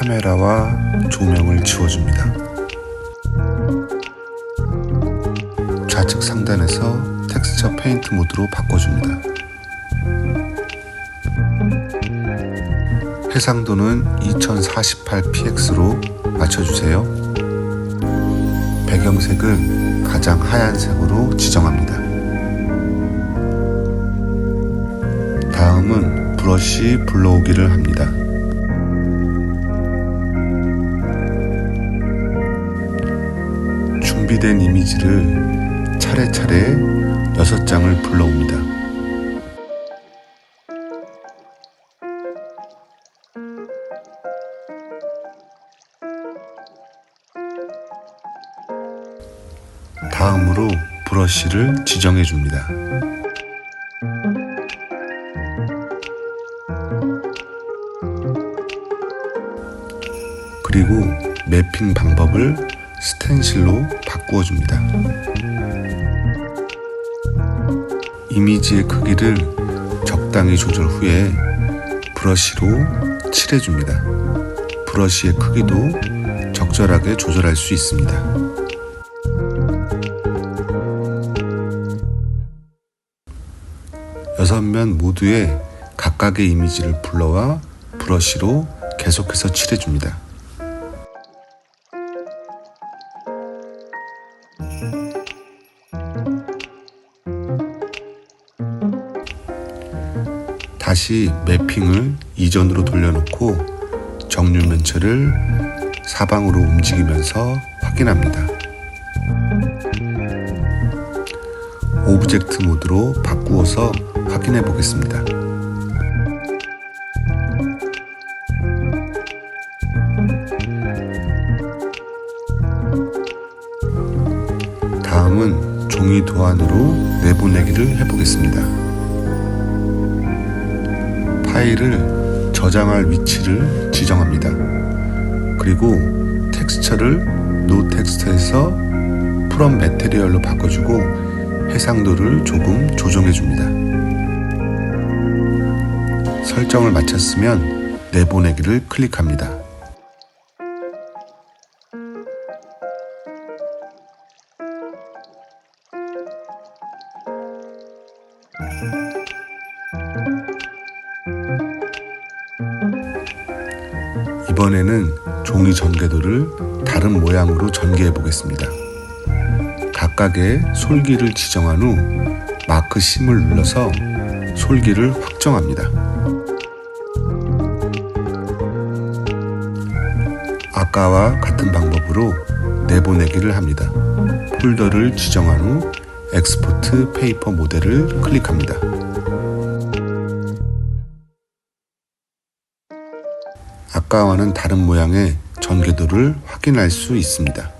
카메라와 조명을 지워줍니다. 좌측 상단에서 텍스처 페인트 모드로 바꿔줍니다. 해상도는 2048px로 맞춰주세요. 배경색을 가장 하얀색으로 지정합니다. 다음은 브러쉬 불러오기를 합니다. 준비된 이미지를 차례차례 6장을 불러옵니다. 다음으로 브러쉬를 지정해 줍니다. 그리고 매핑 방법을 스텐실로 바꾸어 줍니다. 이미지의 크기를 적당히 조절 후에 브러쉬로 칠해 줍니다. 브러쉬의 크기도 적절하게 조절할 수 있습니다. 여섯 면 모두에 각각의 이미지를 불러와 브러쉬로 계속해서 칠해줍니다. 다시 매핑을 이전으로 돌려놓고 정률 면체를 사방으로 움직이면서 확인합니다. 오브젝트 모드로 바꾸어서 확인해 보겠습니다. 종이 도안으로 내보내기를 해보겠습니다. 파일을 저장할 위치를 지정합니다. 그리고 텍스처를 노 텍스트에서 프롬 매테리얼로 바꿔주고 해상도를 조금 조정해 줍니다. 설정을 마쳤으면 내보내기를 클릭합니다. 이번에는 종이 전개도를 다른 모양으로 전개해 보겠습니다. 각각의 솔기를 지정한 후 마크 심을 눌러서 솔기를 확정합니다. 아까와 같은 방법으로 내보내기를 합니다. 폴더를 지정한 후 엑스포트 페이퍼 모델을 클릭합니다. 아까와는 다른 모양의 전개도를 확인할 수 있습니다.